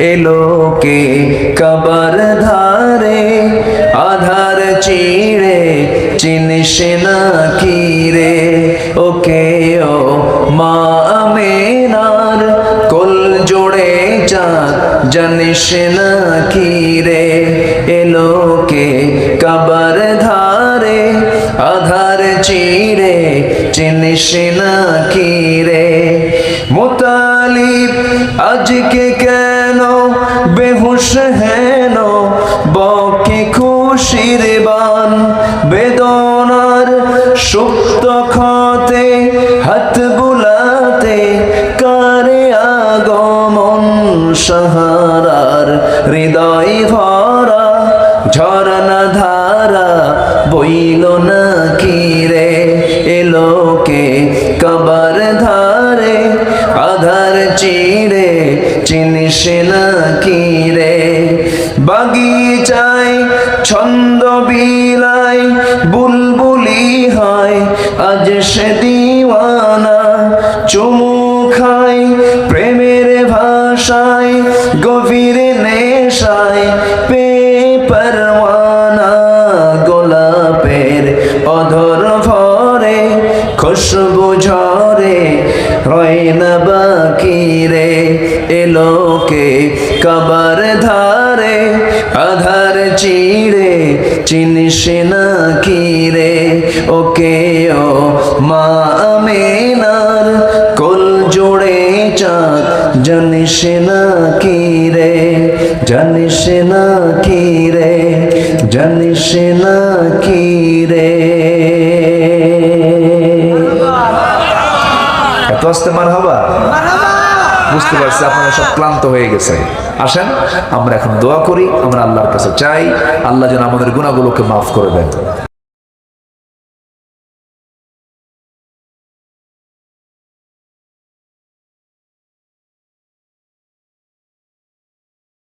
এলোকে কবর ধারে, আধার চিড়ে, চিনিস না কি রে ওকে ও মা আমেনার কোল জোড়ে চাঁদ, জানিস না কি রে এলোকে কবর ধারে, আধার চিড়ে, চিনিস না কি রে মোতালিব আজকে কেন বেহুশ হেন? বকে খুশির বান। বেদনার সুপ্ত ক্ষতে, হাত বুলাতে কারে আগমন? সাহারার হৃদয় ভরা, ঝরনা ধারা বইল না কি রে? এলোকে কবর ধারে আধার চিড়ে, চিনিস না রে? বাগিচায় ছন্দ বিলাই বুলবুলি হয়, আজ সে দিওয়ানা। চুমু খায়, প্রেমের ভাষায় গভীর খুশবু ঝরে রয় না বাকি রে এলোকে কবর ধারে, আধার চিড়ে, চিনিস না কি রে, ওকে ও মা আমেনার কোল জোড়ে চাঁদ, জানিস না কি রে, জানিস না কি রে, জানিস না কি রে এত আসতে মার হবা বুঝতে পারছি আপনারা সব ক্লান্ত হয়ে গেছে। আসেন আমরা এখন দোয়া করি আমরা আল্লাহর কাছে চাই আল্লাহ যেন আমাদের গুণাগুলোকে মাফ করে দেন।